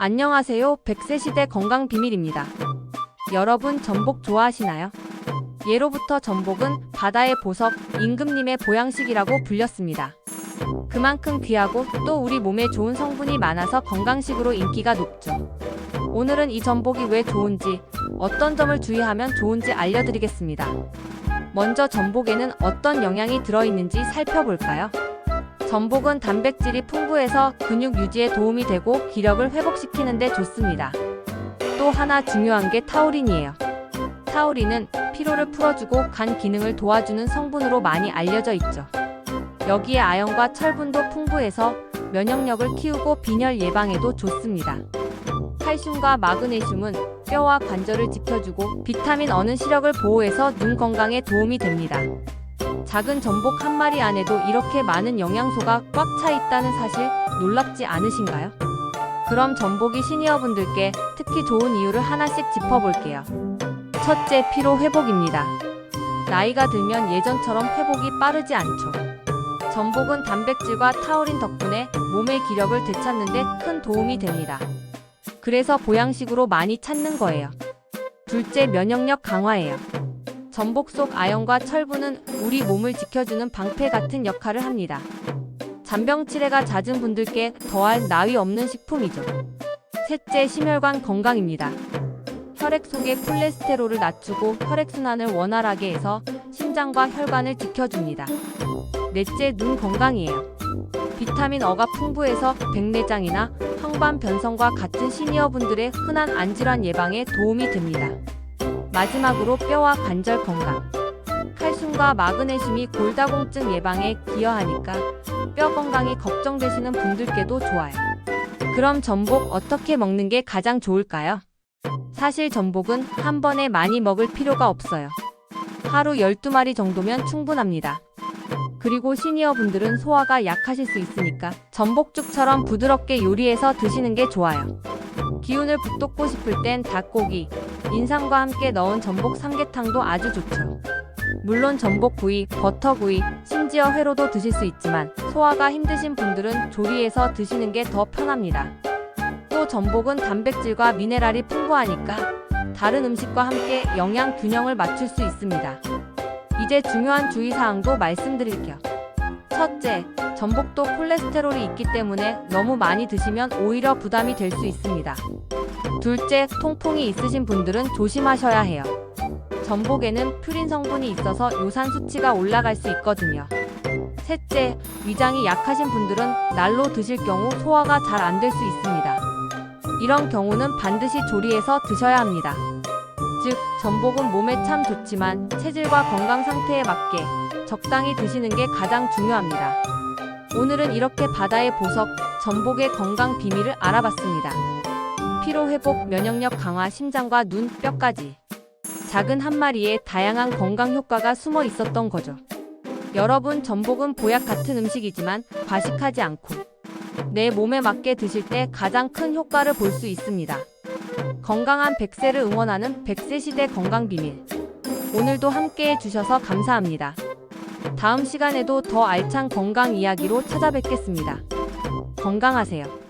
안녕하세요. 100세 시대 건강 비밀입니다. 여러분 전복 좋아하시나요? 예로부터 전복은 바다의 보석, 임금님의 보양식이라고 불렸습니다. 그만큼 귀하고 또 우리 몸에 좋은 성분이 많아서 건강식으로 인기가 높죠. 오늘은 이 전복이 왜 좋은지, 어떤 점을 주의하면 좋은지 알려드리겠습니다. 먼저 전복에는 어떤 영양이 들어있는지 살펴볼까요? 전복은 단백질이 풍부해서 근육 유지에 도움이 되고 기력을 회복시키는 데 좋습니다. 또 하나 중요한 게 타우린이에요. 타우린은 피로를 풀어주고 간 기능을 도와주는 성분으로 많이 알려져 있죠. 여기에 아연과 철분도 풍부해서 면역력을 키우고 빈혈 예방에도 좋습니다. 칼슘과 마그네슘은 뼈와 관절을 지켜주고 비타민 어는 시력을 보호해서 눈 건강에 도움이 됩니다. 작은 전복 한 마리 안에도 이렇게 많은 영양소가 꽉 차 있다는 사실 놀랍지 않으신가요? 그럼 전복이 시니어분들께 특히 좋은 이유를 하나씩 짚어볼게요. 첫째, 피로 회복입니다. 나이가 들면 예전처럼 회복이 빠르지 않죠. 전복은 단백질과 타우린 덕분에 몸의 기력을 되찾는데 큰 도움이 됩니다. 그래서 보양식으로 많이 찾는 거예요. 둘째, 면역력 강화예요. 전복 속 아연과 철분은 우리 몸을 지켜주는 방패 같은 역할을 합니다. 잔병 치레가 잦은 분들께 더할 나위 없는 식품이죠. 셋째, 심혈관 건강입니다. 혈액 속의 콜레스테롤을 낮추고 혈액순환을 원활하게 해서 심장과 혈관을 지켜줍니다. 넷째, 눈 건강이에요. 비타민 어가 풍부해서 백내장이나 황반 변성과 같은 시니어분들의 흔한 안질환 예방에 도움이 됩니다. 마지막으로 뼈와 관절 건강. 칼슘과 마그네슘이 골다공증 예방에 기여하니까 뼈 건강이 걱정되시는 분들께도 좋아요. 그럼 전복 어떻게 먹는 게 가장 좋을까요? 사실 전복은 한 번에 많이 먹을 필요가 없어요. 하루 12마리 정도면 충분합니다. 그리고 시니어 분들은 소화가 약하실 수 있으니까 전복죽처럼 부드럽게 요리해서 드시는 게 좋아요. 기운을 북돋고 싶을 땐 닭고기, 인삼과 함께 넣은 전복 삼계탕도 아주 좋죠. 물론 전복구이, 버터구이, 심지어 회로도 드실 수 있지만 소화가 힘드신 분들은 조리해서 드시는 게 더 편합니다. 또 전복은 단백질과 미네랄이 풍부하니까 다른 음식과 함께 영양 균형을 맞출 수 있습니다. 이제 중요한 주의사항도 말씀드릴게요. 첫째, 전복도 콜레스테롤이 있기 때문에 너무 많이 드시면 오히려 부담이 될 수 있습니다. 둘째, 통풍이 있으신 분들은 조심하셔야 해요. 전복에는 퓨린 성분이 있어서 요산 수치가 올라갈 수 있거든요. 셋째, 위장이 약하신 분들은 날로 드실 경우 소화가 잘 안 될 수 있습니다. 이런 경우는 반드시 조리해서 드셔야 합니다. 즉, 전복은 몸에 참 좋지만 체질과 건강 상태에 맞게 적당히 드시는 게 가장 중요합니다. 오늘은 이렇게 바다의 보석, 전복의 건강 비밀을 알아봤습니다. 피로 회복, 면역력 강화, 심장과 눈, 뼈까지. 작은 한 마리에 다양한 건강 효과가 숨어 있었던 거죠. 여러분, 전복은 보약 같은 음식이지만 과식하지 않고 내 몸에 맞게 드실 때 가장 큰 효과를 볼 수 있습니다. 건강한 100세를 응원하는 100세 시대 건강 비밀. 오늘도 함께 해주셔서 감사합니다. 다음 시간에도 더 알찬 건강 이야기로 찾아뵙겠습니다. 건강하세요.